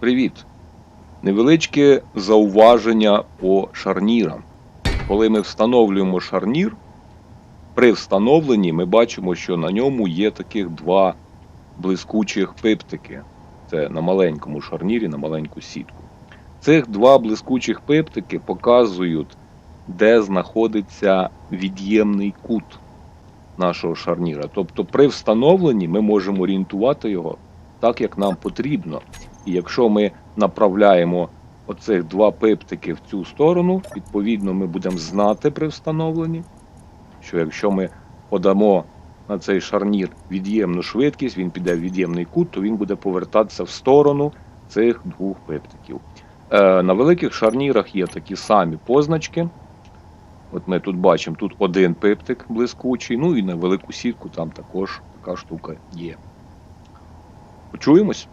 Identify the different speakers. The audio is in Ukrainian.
Speaker 1: Привіт! Невеличке зауваження по шарнірам. Коли ми встановлюємо шарнір, при встановленні ми бачимо, що на ньому є таких два блискучих пиптики. Це на маленькому шарнірі, на маленьку сітку. Цих два блискучих пиптики показують, де знаходиться від'ємний кут нашого шарніра. Тобто при встановленні ми можемо орієнтувати його так, як нам потрібно. І якщо ми направляємо оцих два пиптики в цю сторону, відповідно, ми будемо знати при встановленні, що якщо ми подамо на цей шарнір від'ємну швидкість, він піде в від'ємний кут, то він буде повертатися в сторону цих двох пиптиків. Е, на великих шарнірах є такі самі позначки. От ми тут бачимо, тут один пиптик блискучий, ну і на велику сітку там також така штука є. Почуємось?